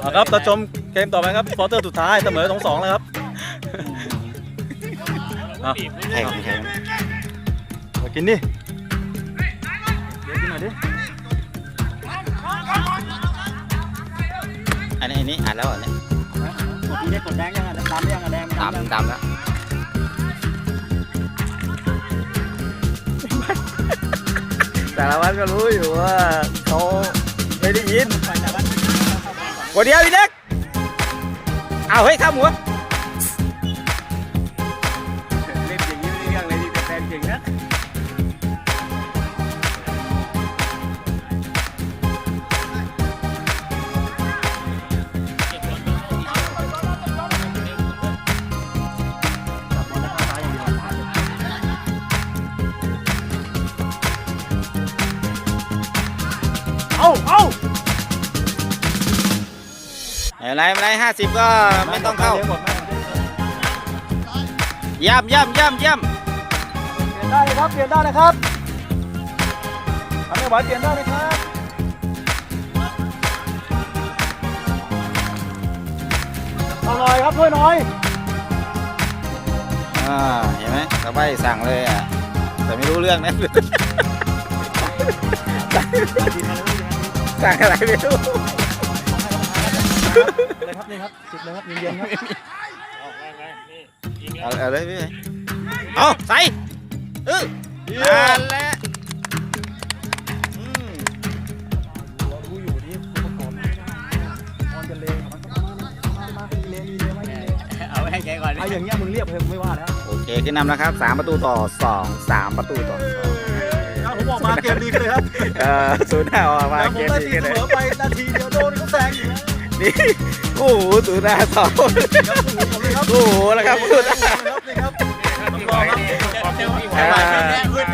เอาครับเราชมเกมต่อไปครับฟอร์เตอร์สุดท้ายเสมอสองสองแล้วครับเอาแข่งแข่งมากินดิเดี๋ยวกินหน่อยดิอันนี้อันนี้อ่านแล้วเหรอเนี่ยเมื่อกี้ได้กดแดงยังอะตามยังอะแดงตามตามแล้วแต่ละวันก็รู้อยู่ว่าเขาไม่ได้ยินคน เดียวพี่เล็กเอาเฮ้ยข้ามหัว ไม่เป็นไรไม่เป็นไรห้าสิบก็ไม่ต้องเข้าย่ำย่ำย่ำย่เปลี่ยนได้เลยครับ เปลี่ยนได้เลยครับทำไม่ไหวเปลี่ยนได้เลยครับเอาหน่อยครับช่วยหน่อยำอ่าเห็นไหมตะไบสั่งเลยอะแต่ไม่รู้เรื่องนะสั่งอะไรไม่รู้ เลยครับนี่ครับจิบเลยครับเย็นๆครับเอาเอาเลยพี่เอาใส่เออนั่นแหละอืมเรารู้อยู่นี่อุปกรณ์นอนกันเลยมันก็มามามาเลมีเลไว้เอาให้แกก่อนไอ้อย่างเงี้ยมึงเรียกเพิ่มไม่ว่าแล้วโอเคขึ้นนำแล้วครับสามประตูต่อสองสามประตูต่อสองถ้าผมออกมาเกมดีเลยครับเออศูนย์ห้าออกมาแล้วผเกมมได้ดีทีขึ้นเสเลยมอไปนาทีเดียวโดนเขาแซงอยู่แล้ว นี่โอ้โหศูนย์ห้าสองโอ้โหแล้วครับศูนย์ห้าครับนี่ครับผมรอครับอ่าขึ้น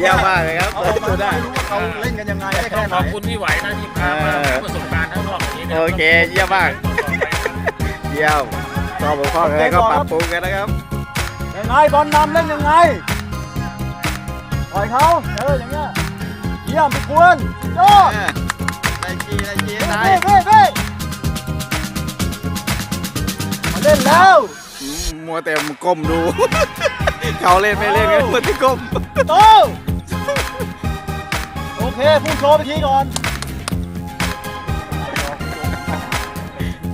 เยี่ยมมากเลยครับเอาออกมาไม่รู้ว่าเขาเล่นกันยังไงได้แค่ไหนขอบคุณพี่ไหวนะที่พามาประสบการณ์ทั้งรอบอย่างนี้โอเคเยี่ยมมากเยี่ยมต่อบกพร่องอะไรก็ปรับปรุงกันนะครับยังไงบอลนำเล่นยังไงปล่อยเขาเอออย่างเงี้ยเยี่ยมไปควรยอด จีได้จีเฮ้ได้ยเฮ้ยเฮ้ยมาเล่นแล้วอืมมัวแต่ก้มดู เขาเล่นไม่เล่นกันมัวแต่ก้มโตโอเคพูดโชว์ไปทีก่อน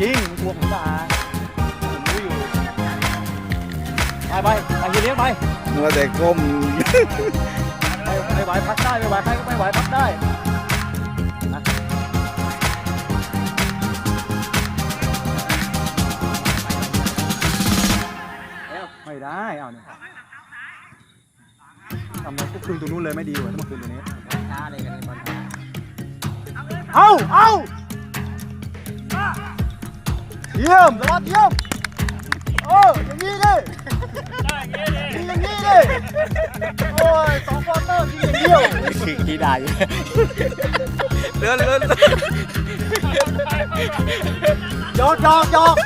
จริงกลัวผมด่าผมรู้อยู่ไปไปไปเลี้ยงไปมัวแต่ก้มไม่ไม่ไหวพักได้ไม่ไหวใครก็ไม่ไหวพักได้ ได้เอาเนี่ยทำไมพวกคืนตรงนู้นเลยไม่ดีกว่าถ้ามาคืนตรงนี้ช้าเลยกันบอลช้าเอาเอาเยี่ยมสวัสดีเยี่ยมโอ้อย่างนี้ดิยิงอย่างนี้ดิโอ้ยสองควอเตอร์ยิงอย่างเดียวขี้ด่าอยู่เลื่อนเลื่อนหยอกหยอกหยอก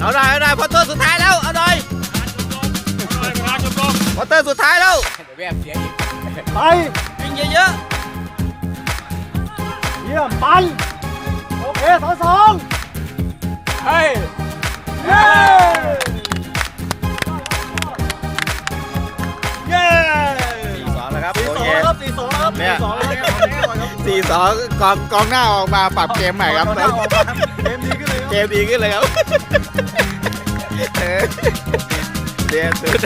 เอาหน่อยเอาหน่อยพอเต ท้ายแล้ว เดี๋ยวแบบเสียอีกไปวิ่งเยอะเยี่ยมไปโอเคสองสองเฮ้ย เย้เย้ๆสี่สองแล้วครับสี่โอสองเคแล้วครับสี่สองแล้วครับเนี่ยสี่สองแล้วครับสี่สองกองกองหน้าออกมาปรับเกมใหม่ครับ เอาหน้าออกมาครับเกมดีขึ้นเลยครับ เกมดีขึ้นเลยครับเออเดียนสุด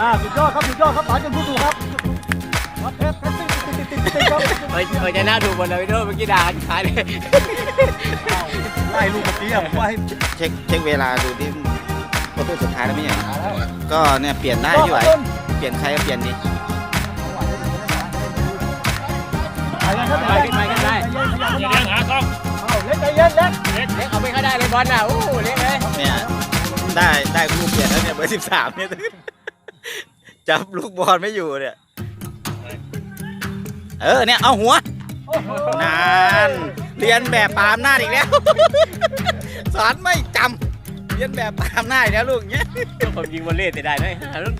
อ่าสุดยอดครับสุดยอดครับป๋าจนผู้ถูกครับครับเพชรเพชรติดติดติดติดติดครับเฮ้ยเฮ้ยจะน่าดูบนเลยพี่โน้ตเมื่อกี้ด่ากันขายเลยไล่ลูกเมื่อกี้อะผมว่าให้เช็คเช็คเวลาดูที่ประตูสุดท้ายแล้วไม่ใช่เหรอก็เนี่ยเปลี่ยนได้พี่ไหวเปลี่ยนใครก็เปลี่ยนดิไปกันครับไปขึ้นไปขึ้นไปอย่าเลี้ยงหากล้องเอาเล็กใจเย็นเล็กเล็กเอาไปก็ได้เลยบอลน่ะโอ้เล็กเลยเนี่ยได้ได้คู่เปลี่ยนแล้วเนี่ยเบอร์สิบสามเนี่ย จับลูกบอลไม่อยู่เนี่ย เออเนี่ยเอาหัวโอ้โหนานเรียนแบบปามหน้าจอีกแล้ว สอนไม่จำเรียนแบบปามหน้าจอีกแล้วลูกเงี้ยผมยิงบอลเล่นแต่ได้นะ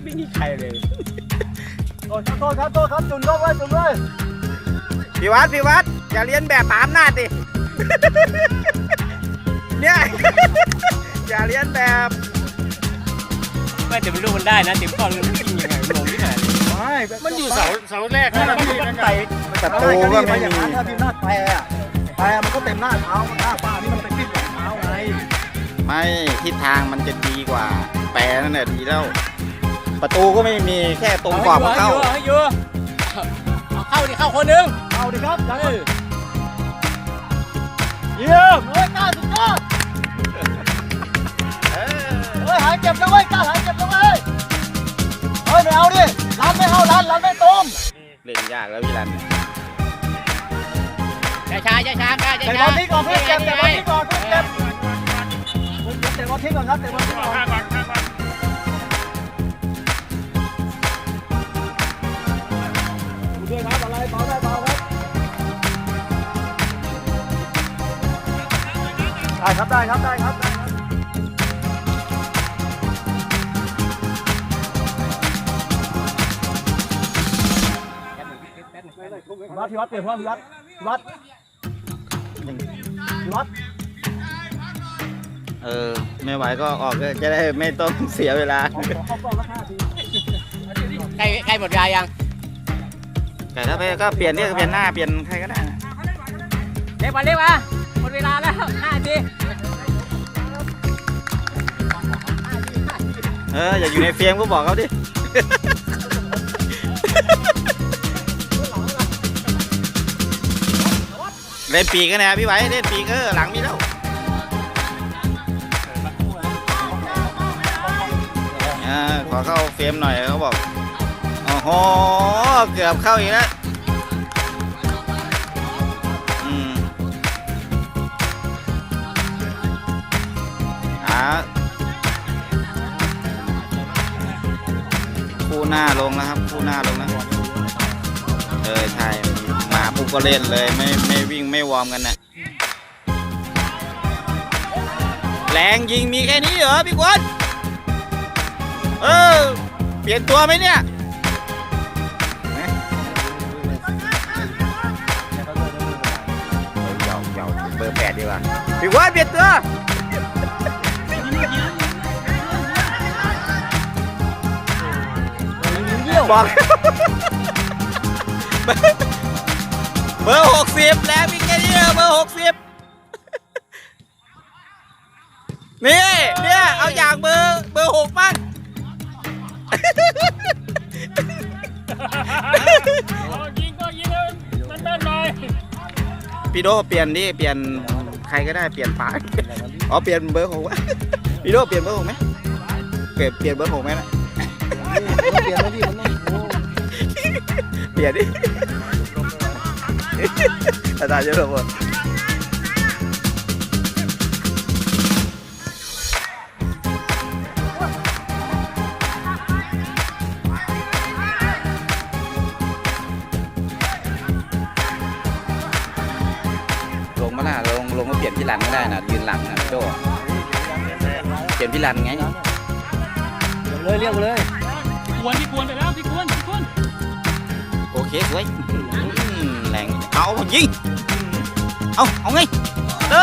ไม่มีใครเลยโทษครับโทษครับโทษครับจุนยกไว้จุนไว้พี่วัดพี่วัดอย่าเรียนแบบปามหน้าจดิเนี่ยอย่าเรียนแบบไม่แต่ไม่รู้มันได้นะติมก้อนมันยิ งยังไงงงที่ไหนไม่มันอยู่เสาเสาแรกถ้านะพี่พี่มันนั่นไต่ประตูตูก็ก็ไม่ไม่อย่างมีนั้นถ้าพี่หน้าแปรอะแปรมันก็เต็มหน้าเท้าหน้าป้านี่มันไปขึ้นหลังเท้าไงไม่ทิศทางมันจะดีกว่า แปรนั่นแหละดีแล้ว ประตูก็ไม่มีแค่ตรงกรอบเข้าให้อยู่เอาเข้าดิเข้าคนหนึงเอาดิครับยังเออเยี่ยมเฮ้ยกล้าสุดยอดเฮ้ยหายเจ็บแล้วเว้ยกล้าหายเจ็บ ไม่เอาดิรันไม่เอารันรันไม่ตรงเล่นยากแล้วพี่รันช้าช้าช้าช้าช้าเตะบอลทิ้งก่อนเพื่อนเจ็บเตะบอลทิ้งก่อนเพื่อนเจ็บเตะบอลทิ้งก่อนครับเตะบอลทิ้งก่อนดูด้วยครับอะไรเบาได้เบาครับได้ครับได้ครับได้ครับได้ครับ พี่วัดพี่วัดเปลี่ยนพร้อมพี่วัดพี่วัดพี่วัดเออ ไม่ไหวก็ออกก็จะได้ไม่ต้องเสียเวลาขอขอเข้ากล้องละห้าทีใกล้ใกล้หมดเวลายัง แต่ถ้าไปก็เปลี่ยนเนี่ยเปลี่ยนหน้าเปลี่ยนใครก็ได้นะเรียกมาเรียกมาหมดเวลาแล้วห้าทีเออ อย่าอยู่ในเฟรมก็บอกเขาดิ เล่นปีกกันนะพี่ไหวเล่นปีกเออหลังมีแล้วอ่าขอเข้าเฟรมหน่อยเขาบอกโอ้โหเกือบเข้าอีกแล้วอืมอ่าคู่หน้าลงแล้วครับคู่หน้าลงแล้วเออใช่ มาปุ๊บก็เล่นเลยไม่ไม่วิ่งไม่วอร์มกันนะแรงยิงมีแค่นี้เหรอพี่กวนเออ เปลี่ยนตัวไหมเนี่ยเยาเยาเบอร์แปดดีกว่าพี่กวนเปลี่ยนตัวบอก เบอร์หกสิบแล้วพี่แค่นี้เบอร์หกสิบนี่เนี่ยเอาอย่างเบอร์เบอร์หกบ้างยิงก็ยิงมันแม่นหน่อยพี่โดเปลี่ยนดิเปลี่ยนใครก็ได้เปลี่ยนปาอ๋อเปลี่ยนเบอร์หกพี่โดเปลี่ยนเบอร์หกไหมเปลี่ยนเปลี่ยนเบอร์หกไหมนะเปลี่ยนไหมพี่มันต้องโอ้เปลี่ยนดิ อาจารย์เยอะเลยลงมาล่ะลงลงมาเปลี่ยนพี่รันก็ได้นะยืนหลังนะพี่โดเปลี่ยนพี่รันไงเลยเรียกเลยควรที่ควรไปแล้วที่ควรที่ควรโอเคสวยอืม แรงเอายิงเอาเอาไงเอ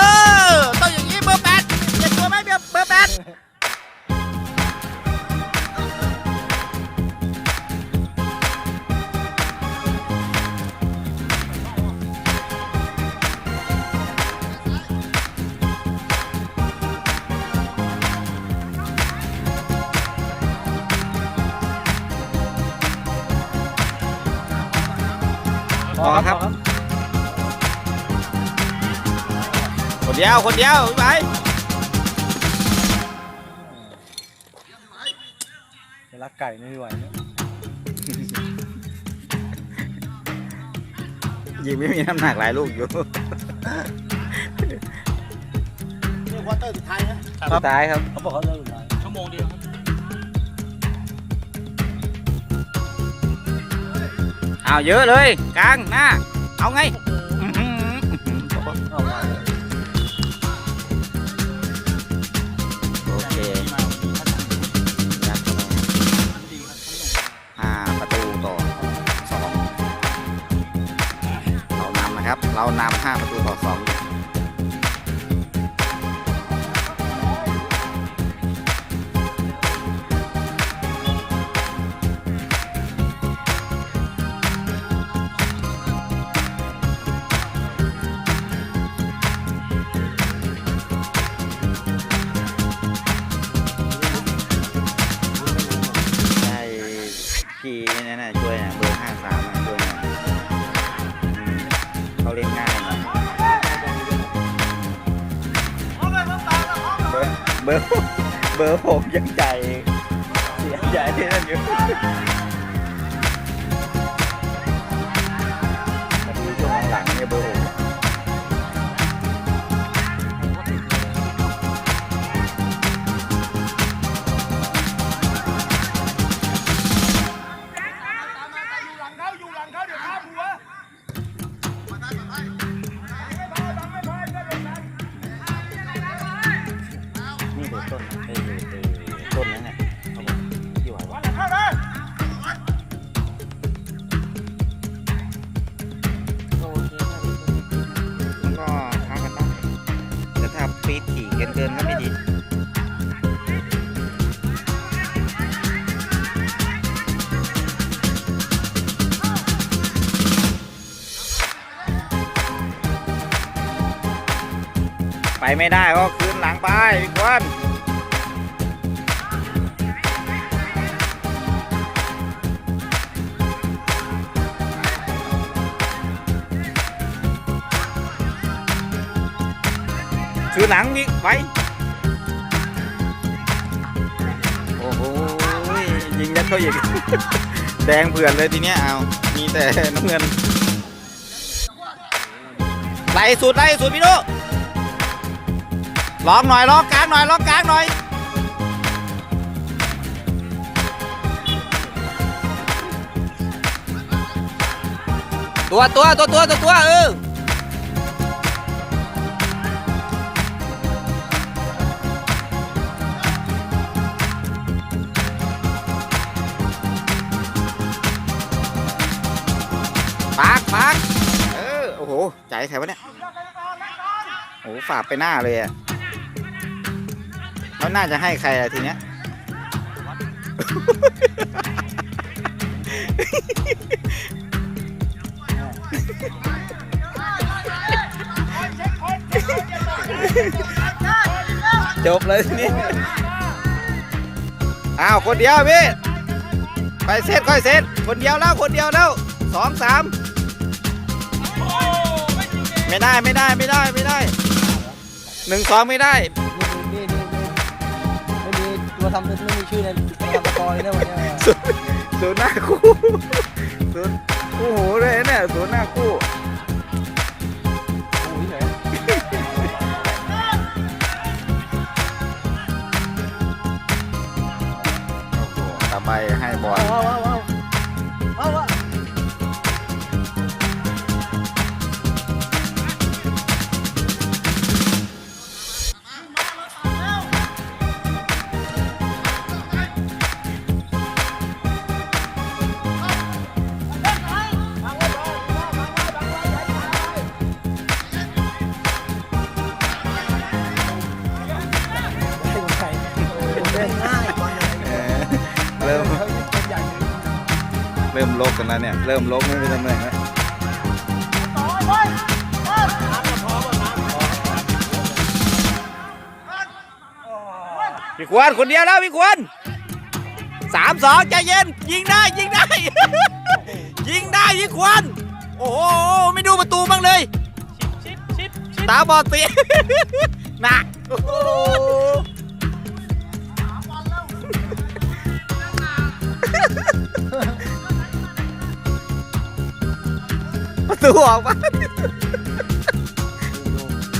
อต้องอย่างนี้เบอ เดียวคนเดียวพี่ไปรักไก่ไม่ไหวยิงไม่มีน้ำหนักหลายลูกอยู่นี่ควอเตอร์สุดท้ายนะสุดท้ายครับเขาบอกเขาเลิกสุดท้ายชั่วโมงเดียวเอาเยอะเลยกลางหน้าเอาไง อร์เบอร์เบอร์ผมยังใจเสียใจที่นั่นอยู่มาดูช่วงหลังเนี่ยเบอร์ผม ไปไม่ได้ก็คืนหลังไปพี่ควันคืนหลังพี่ไปโอ้โหยิงยัดเข้าอีกแดงเผื่อนเลยทีเนี้ยเอามีแต่น้ำเงินไล่สุดไล่สุดพี่นุ ลองหน่อยลองกลางหน่อยลองกลางหน่อยตัวตัวตัวตัวตัวตัวเออปากปากเออ โอ้โห ใจใครวะเนี่ย โอ้โหฝากไปหน้าเลยอะ แล้วน่าจะให้ใครอะทีเนี้ย จบเลยทีนี้ อ้าว คนเดียวพี่ ไปเซตค่อยเซตคนเดียวแล้ว คนเดียวแล้วสองสามไม่ได้ไม่ได้ไม่ได้ไม่ได้หนึ่งสองไม่ได้ ทำตัวทำไม่มีชื่อในทำตะกอยนะวันเนี้ยศูนย์ศูนย์หน้าคู่ศูนย์คู่หูเลยเนี่ยศูนย์หน้าคู่โอ้ยเฉยโอ้โหตาใบให้บอล ว้าวว้าว ลกกันแล้วเนี่ย เริ่มลกไม่เป็นตำแหน่งแล้วพี่ควรคนเดียวแล้วพี่ควรสามสองใจเย็น ยิงได้ยิงได้ ยิงได้พี่ควรโอ้โหไม่ดูประตูบ้างเลย ตาบอดสีหนัก ประตูออกมา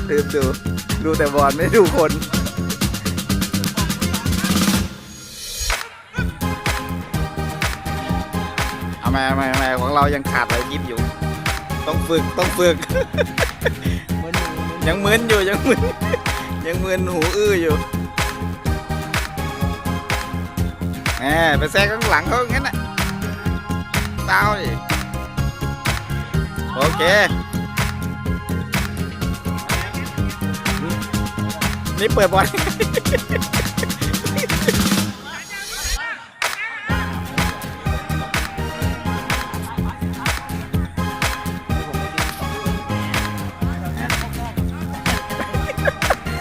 ลืมดู ดูแต่บอลไม่ดูคนเอามาเอามาเอามาของเรายังขาดอะไรยิบอยู่ ต้องฝึกต้องฝึกเหมือนหนูเหมือนยังมึนอยู่ยังมึนยังมึนหูอื้ออยู่แหมไปแซงข้างหลังเขาอย่างนั้นน่ะเต้าดิ โอเค นี่เปิดบอล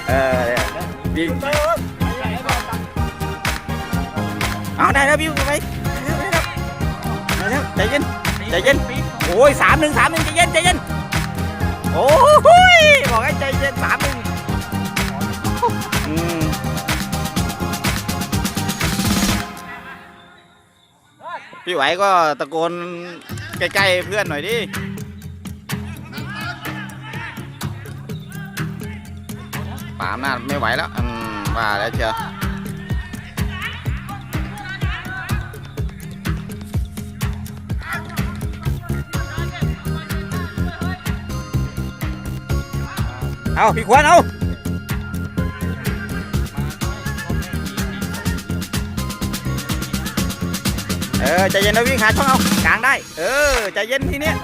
เออบิ๊กเอาได้แล้วบิ๊กไปได้แล้ใจเย็นใจเย็น โอ้ยสามหนึ่งสามหนึ่งใจเย็นใจเย็นโอ้ยบอกให้ใจเย็นสามหนึ่งพี่ไหวก็ตะโกนใกล้ๆเพื่อนหน่อยดิป่าอำนาไม่ไหวแล้วอืมว่าแล้วเชียว เอาพี่ควรเอาเออใจเย็นนะวิ่งหาช่องเอากลางได้ เออใจเย็นทีเนี้ย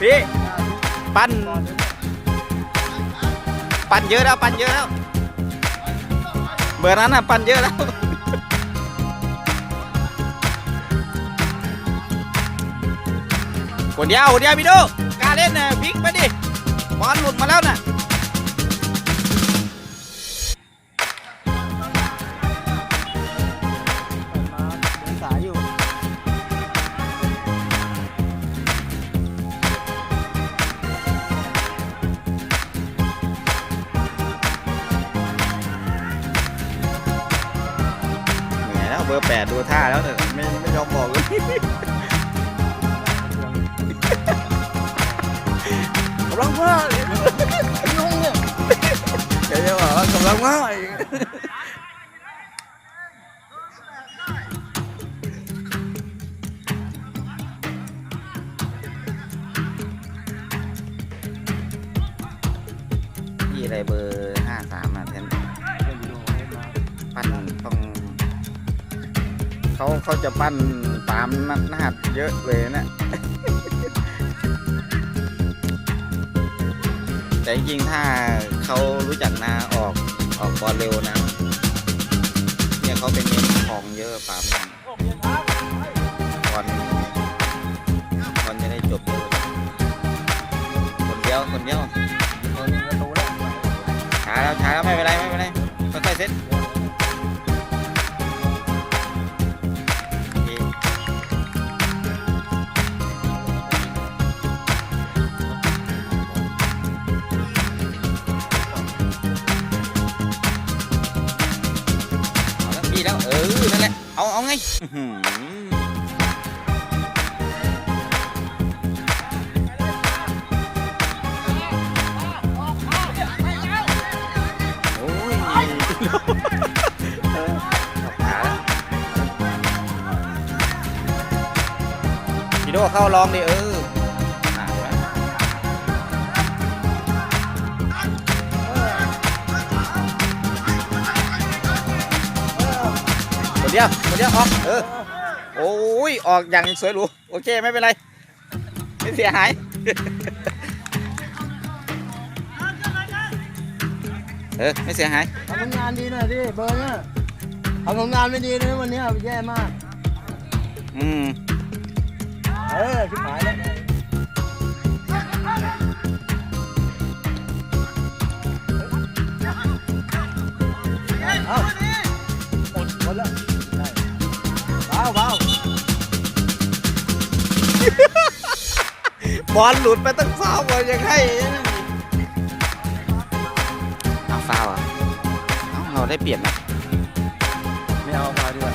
พี่ปั้นปั้นเยอะแล้วปั้นเยอะแล้วเบอร์นั้นน่ะปั้นเยอะแล้ว คนเดียวคนเดียวพี่ดูกล้าเล่นน่ะพลิกไปดิบอลหลุดมาแล้วน่ะสายอยู่เหนื่อยแล้วเบอร์แปดดูท่าแล้วเนี่ยไม่ไม่ยอมบอกเลย มาเลยน้องเนี่ยจะบอกว่ากำลังมาอีกพี่อะไรเบอร์ห้าสามอะแทนปั้นต้องเขาเขาจะปั้นตามนัดนาดเยอะเลยนะ แต่จริงถ้าเขารู้จักนาออกออกบอลเร็วนะ เนี่ยเขาเป็นเน้นของเยอะป่าบอลบอลจะได้จบเลยคนเดียวคนเดียวคนประตูแล้วช้าแล้วช้าแล้วไม่เป็นไรไม่เป็นไรค่อยๆเซ็ต ไงอื้อหือโอ้ยเออขาแล้วพี่โดเข้าลองดิเออ เดียวคนเดียวออกเออโอ้ยออกอย่างสวยหรูโอเคไม่เป็นไรไม่เสียหายเออไม่เสียหายทำงานดีหน่อยดิเบอร์เนี่ยทำงานไม่ดีนะวันเนี้ยแย่มาก อืม เออชิบหายแล้ว บอลหลุดไปตั้งฟาวบอลยังให้เอาฟาวอะเอ้าเราได้เปลี่ยนไหมไม่เอามาดีกว่า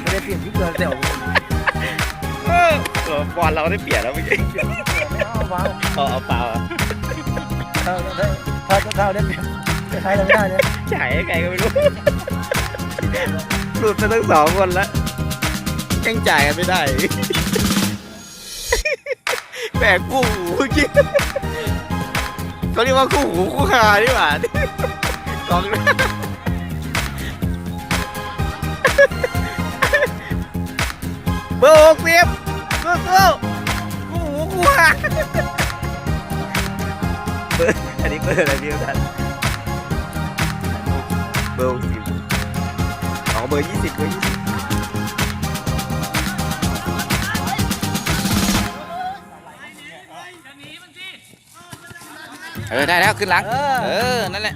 ไม่ได้เปลี่ยนที่เกินเดี๋ยวเออเออบอลเราได้เปลี่ยนแล้วเมื่อกี้ไม่เอาว้าวเอาเอาฟาวอะถ้าถ้าถ้าถ้าได้เปลี่ยนจะใช้อะไรไม่ได้เนี่ยจ่ายให้ใครก็ไม่รู้หลุดไปทั้งสองคนแล้วยังจ่ายกันไม่ได้ แบกคู่หูเมื่อกี้เขาเรียกว่าคู่หูคู่คาดีกว่ากองหน้าเบอร์หกสิบสู้สู้กูหูกูหาเบอร์อันนี้เบอร์อะไรพี่ท่านเบอร์หกสิบอ๋อเบอร์ยี่สิบเบอร์ยี่สิบ เออได้แล้วขึ้นหลัง เออ นั่นแหละ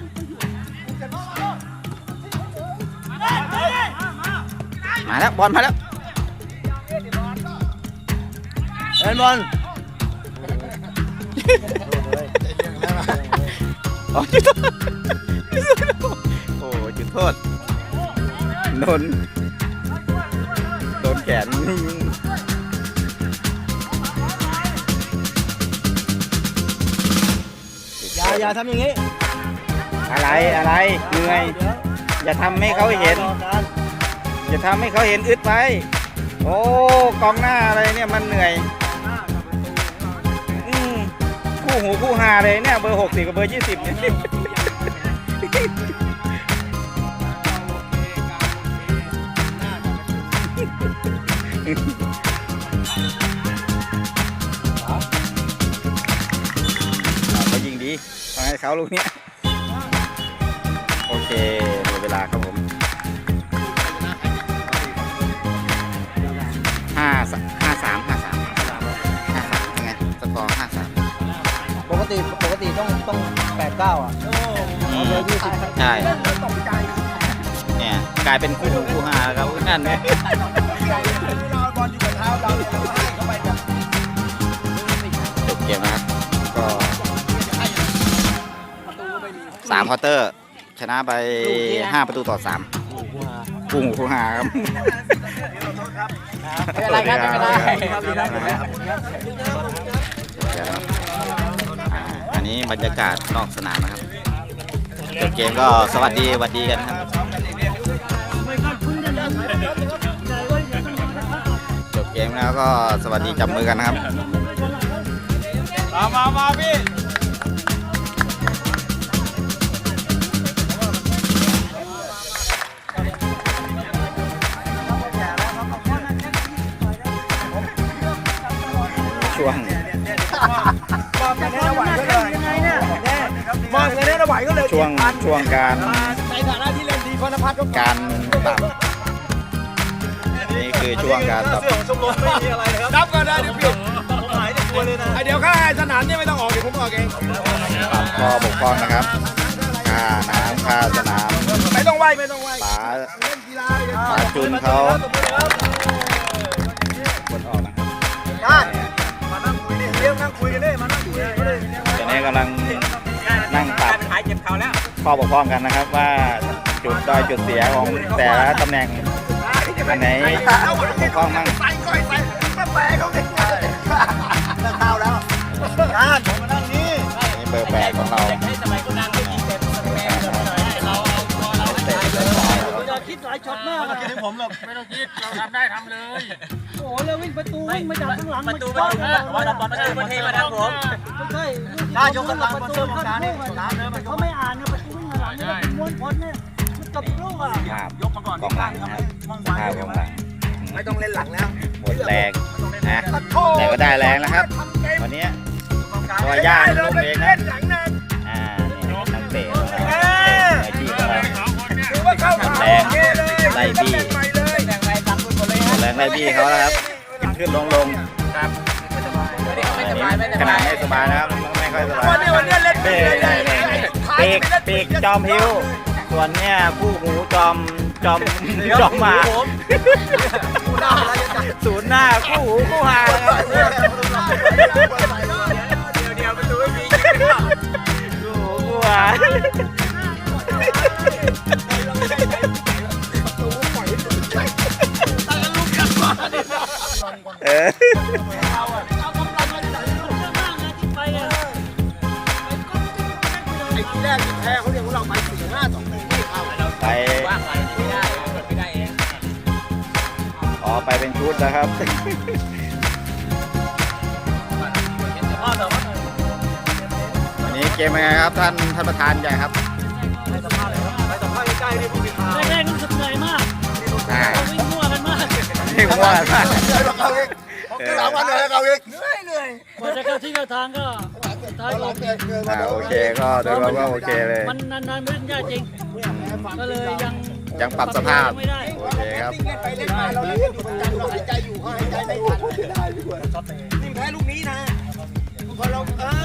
มาแล้วบอลมาแล้วเอ็นบอลอ๋อจุดโทษโอ้จุดโทษโดนโดนแขน อย่าอย่าทำอย่างนี้อะไรอะไรเหนื่อยอย่าทำให้เขาเห็น อย่าทำให้เขาเห็นอึดไปโอ้กองหน้าอะไรเนี่ยมันเหนื่อยอืมคู่หูคู่หาเลยเนี่ยเบอร์หกสิบกับเบอร์ยี่สิบเนี่ยเข เอาให้เขาลูกเนี้ยโอเคหมดเวลาครับผมห้าสห้าสามห้าสามห้าสามยังไงสกอร์ห้าสามปกติปกติต้องต้องแปดเก้าอะเอาเลยยี่สิบใช่เนี่ยกลายเป็นคู่หูคู่หาแล้วครับนั่นเนี่ยจบเกมนะามควอเตอร์ ชนะไปห้าประตูต่อสามคู่หูคู่หาครับไม่เป็นไรครับไม่เป็นไรอ่าอันนี้บรรยากาศนอกสนามนะครับจบเกมก็สวัสดีสวัสดีกันครับจบเกมแล้วก็สวัสดีจับมือกันนะครับ มามามาพี่ ช่วง มองกันแน่ไหวก็เลยมองกันแน่ไหวก็เลยช่วงช่วงการในฐานะที่เล่นดีพนพัฒน์ก็การปรับนี่คือช่วงการปรับเสื้อของชมรมไม่มีอะไรนะครับนับก็ได้เดี๋ยวเปลี่ยนหายในตัวเลยนะเดี๋ยวค่าสนามเนี่ยไม่ต้องออกเดี๋ยวผมออกเองปรับข้อบกพร่องนะครับค่าน้ำค่าสนามไม่ต้องไหวไม่ต้องไหวป๋าเล่นกีฬาป๋าจุนเขาคนออกนะครับได้มานั่งคุย นี่เลี้ยงนั่งคุยกันนี่มานั่งคุยกันเลยตอนนี้กำลังนั่งปรับหายเจ็บเข่าแล้วข้อบกพร่องกันนะครับ ว่าจุดด้อยจุดเสียของแต่ละตำแหน่งอันไหนบกพร่องมั่งใส่ก้อยใส่แม่แปะเขาเด็กนั่งเท้าแล้วการผมมานั่งนี่นี่เบอร์แปดของเราให้สบายก็นั่งไม่กินเต็มสแกนเราเอาตัวเราเตะเบอร์สองอย่าคิดหลายช็อตมากไม่คิดถึงผมหรอกไม่ต้องคิดเราทำได้ทำเลยโอ้โหแล้ววิ่งประตูวิ่งมาจากข้างหลังประตูประตูว่าเราประตูประเทศมาทางผมไม่ใช่ถ้ายกกำลังประตูของการนี่น้ำเดินมันเขาไม่อ่านเนี่ยประตูวิ่งมาหลังเนี่ยเป็นม้วนพ้นเนี่ยมันกับลูกอะภาพกองหลังนะครับภาพกองหลังไม่ต้องเล่นหลังแล้วหมดแรงนะแต่ก็ได้แรงแล้วครับวันนี้ตัวย่าลูกเองนะหลังนะอ่านี่นักเตะของเราเตะมืออาชีพของเราถือว่าเข้าขาโอเคเลยไล่บี้ รงไล่บี้เขาแล้วครับขึ้นขึ้นลงลงไม่สบายไม่สขบานาดยไม่สบายนะครับไม่ค่อยสบายวันนี้วันนี้เล่นเป้ปีกปีกจอมพิวส่วนเนี่ยคู่หูจอมจอมจอมหมากูด่าอะไรจะศูนย์หน้าคู่หูคู่หานะครับเดี๋ยวเดี๋ยวประตูไม่มีคู่หูคู่หา นชุดนะครับพ่อต่อพ่อวันนี้เกมเป็นไงครับท่านท่านประธานใหญ่ครับไปสัมภาษณ์เลยครับไปสัมภาษณ์ใกล้ๆนี่ผู้สื่อข่าวแรกๆรู้สึกเหนื่อยมากอ่าวิ่งมั่วกันมากนี่มั่วมากเอาอีกสามวันเลยเอาอีกกว่าจะเข้าที่เข้าทางก็ท้ายก่อนอ่าโอเคก็โดยรวมก็โอเคเลย มันนานๆไม่เล่นยากจริงก็เลยยัง ยังปรับสภาพ ไม่ได้โอเคครับไปเล่นมาเราเล่นอยู่ประจำเราหายใจอยู่เขาหายใจไม่ทันนี่แพ้ลูกนี้นะพอเราเออ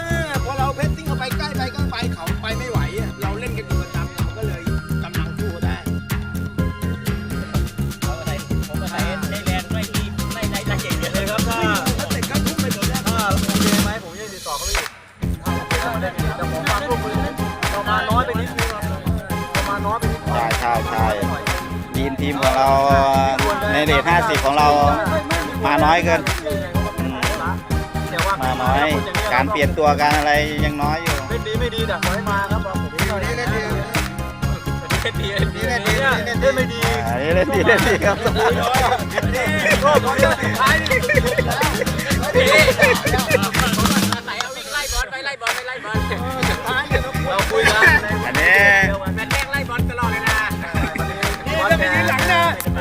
เราในเลท50 ของเรามาน้อยเกินอืมมาน้อย การเปลี่ยนตัวการอะไรยังน้อยอยู่ เล่นดีไม่ดีแต่ขอให้มาครับผมเล่นดีเล่นดีเล่นดีเล่นดีเล่นไม่ดีอ่าเล่นดีเล่นดีครับก็ตอนนี้สุดท้ายนี่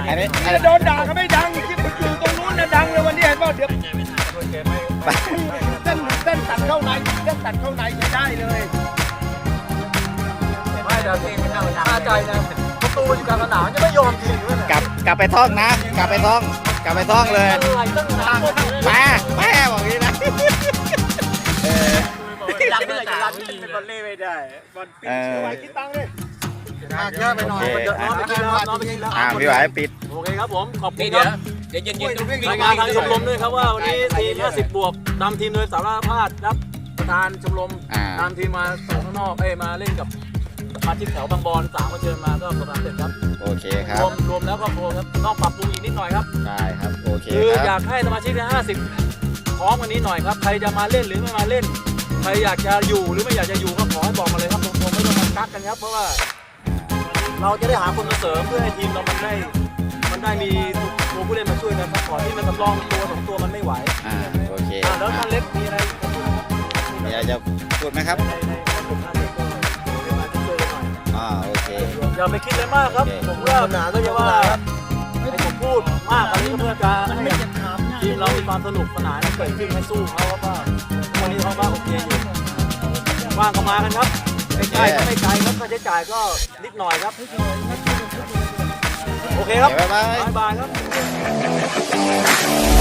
อันนี้อันจะนี้โดนด่าก็ไม่ดังที่มันอยู่ตรงนู้นนะดังเลยวันนี้เห็นป่ะเดี๋ยวเส้นเส้นตัดเข้าในเส้นตัดเข้าในใช้ได้เลยไม่เดี๋ยวทีมเราคาใจนะประตูอยู่กลางสนามจะไม่ยอมยิงด้วยนะกลับกลับไปท่องนะ กลับไปท่อง กลับไปท่องเลยอะไรตั้งนานแม่แม่บอกงี้นะเออรักเลยจะรักเป็นบอลเล่ไม่ได้บอลเออไปคิดตังค์เลย เยอะไปหน่อยเยอะน้อยไปกินแล้วน้อยไปกินแล้วอ่าพี่ไหวปิด โอเคครับผมขอบคุณครับเดี๋ยวเย็นๆรายงานทางชมรมด้วยครับว่าวันนี้ทีม 50 บวกนำทีมโดยสารพาดครับประธานชมรมอ่านำทีมมาส่งข้างนอกเอ้ยมาเล่นกับสมาชิกแถวบางบอนสามก็เชิญมาก็ประสบความสำเร็จครับโอเคครัรบ วมรวมแล้วก็รวมครับต้องปรับปรุงอีกนิดหน่อยครับ ได้ครับ โอเคคือคอรัยาบ กให้สมาชิกใน50พร้อมกันนี้หน่อยครับ ใครจะมาเล่นหรือไม่มาเล่น ใครอยากจะอยู่หรือไม่อยากจะอยู่ก็ขอให้บอกมาเลยครับผมผมไม่ต้องมากักกันครับ เพราะว่า เราจะได้หาคนมาเสริมเพื่อให้ทีมเรามันได้ มันได้มีตัวผู้เล่นมาช่วยกันซัพพอร์ตที่มันสำรองตัวสองตัวมันไม่ไหวอ่าโอเคอ่าแล้วท่านเล็กมีอะไรจะพูดไหมครับมีอะไรจะพูดไหมครับในในในกลุ่มท่านเล็กก็เดี๋ยวมาช่วยกันหน่อยอ่าโอเค อย่าไปคิดอะไรมากครับโอเคผมว่าไม่ใช่ว่าให้ผมพูดมากอันนี้ก็เพื่อการมันให้ไม่เจ็บขาง่ายทีมเรามีความสนุกสนานเกิดขึ้นให้สู้เขาครับว่าวันนี้เขาว่าโอเคอยู่ว่างก็มากันครับ ไม่ไกลก็ไม่ไกลครับค่าใช้จ่ายก็นิดหน่อยครับ โอเคครับโอเคบ๊ายบายบ๊ายบายครับ